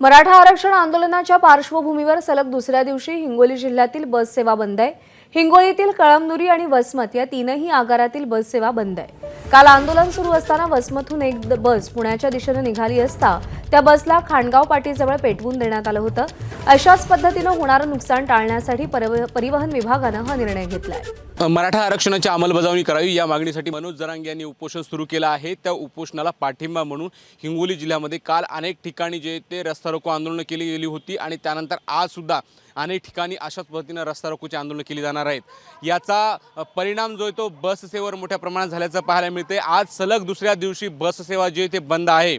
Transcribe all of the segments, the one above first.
मराठा आरक्षण आंदोलनाच्या पार्श्वभूमीवर सलग दुसऱ्या दिवशी हिंगोली जिल्ह्यातील बस सेवा बंद आहे. हिंगोलीतील कळमनुरी आणि वसमत या तीनही आगारातील बससेवा बंद आहे. काल आंदोलन सुरू असताना वसमतहून एक बस पुण्याच्या दिशेनं निघाली असता त्या बसला खांडगाव पाटीजवळ पेटवून देण्यात आलं होतं. अशाच पद्धतीनं होणारं नुकसान टाळण्यासाठी परव- परिवहन विभागानं हा निर्णय घेतलाय. मराठा आरक्षणाची अंमलबजावणी करावी या मागणीसाठी मनोज जरांगे यांनी उपोषण सुरू केलं आहे. त्या उपोषणाला पाठिंबा म्हणून हिंगोली जिल्ह्यामध्ये काल अनेक ठिकाणी जे ते रस्ता रोको आंदोलनं केली गेली होती आणि त्यानंतर आजसुद्धा अनेक ठिकाणी अशाच पद्धतीनं रस्ता रोकोची आंदोलनं केली जाणार आहेत. याचा परिणाम जो आहे तो बससेवेवर मोठ्या प्रमाणात झाल्याचं पाहायला मिळते आज सलग दुसऱ्या दिवशी बस सेवा जी आहे ते बंद आहे.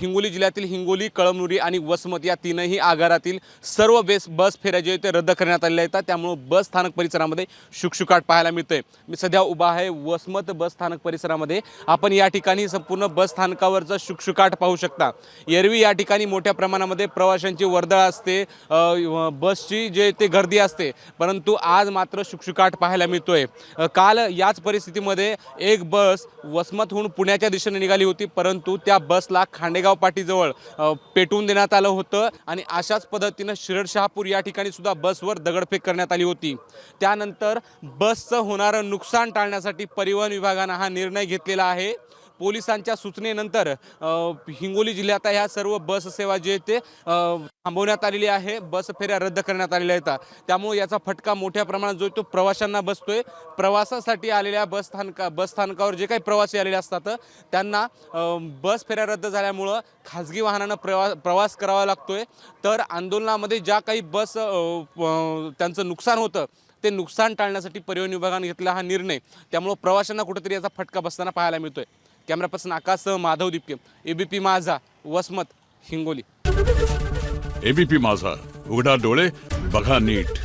हिंगोली जिल्ह्यातील हिंगोली कळमनुरी आणि वसमत या तीनही आगारातील सर्व बेस बस फेऱ्या जे आहेत ते रद्द करण्यात आलेल्या आहेत. त्यामुळं बस स्थानक परिसरामध्ये शुकशुकाट पाहायला मिळतोय. मी सध्या उभा आहे वसमत बस स्थानक परिसरामध्ये. आपण या ठिकाणी संपूर्ण बस स्थानकावरचं शुकशुकाट पाहू शकता. एरवी या ठिकाणी मोठ्या प्रमाणामध्ये प्रवाशांची वर्दळ असते. बसची जे ते गर्दी असते. परंतु आज मात्र शुकशुकाट पाहायला मिळतोय. काल याच परिस्थितीमध्ये एक बस वसमतहून पुण्याच्या दिशेने निघाली होती. परंतु त्या बसला खांडेगाव पाटीजवळ पेटवून देण्यात आलं होतं आणि अशाच पद्धतीनं शिरड शहापूर या ठिकाणी सुद्धा बसवर दगडफेक करण्यात आली होती. त्यानंतर बस बसचं होणारं नुकसान टाळण्यासाठी परिवहन विभागानं हा निर्णय घेतलेला आहे. पोलिसांच्या सूचनेनंतर हिंगोली जिल्ह्यात ह्या सर्व बस सेवा जे ते थांबवण्यात आलेली आहे. बस फेऱ्या रद्द करण्यात आलेल्या आहेत. त्यामुळे याचा फटका मोठ्या प्रमाणात जो आहे तो प्रवाशांना बसतोय. प्रवासासाठी आलेल्या बस स्थानका बस स्थानकावर जे काही प्रवासी आलेले असतात त्यांना बस फेऱ्या रद्द झाल्यामुळं खाजगी वाहनानं प्रवा प्रवास करावा लागतोय. तर आंदोलनामध्ये ज्या काही बस त्यांचं नुकसान होतं ते नुकसान टाळण्यासाठी परिवहन विभागाने घेतला हा निर्णय. त्यामुळं प्रवाशांना कुठेतरी याचा फटका बसताना पाहायला मिळतोय. Camera person Akash Madhav Dipke ABP Majha Vasmat Hingoli. ABP माझा उघडा डोळे बघा नीट.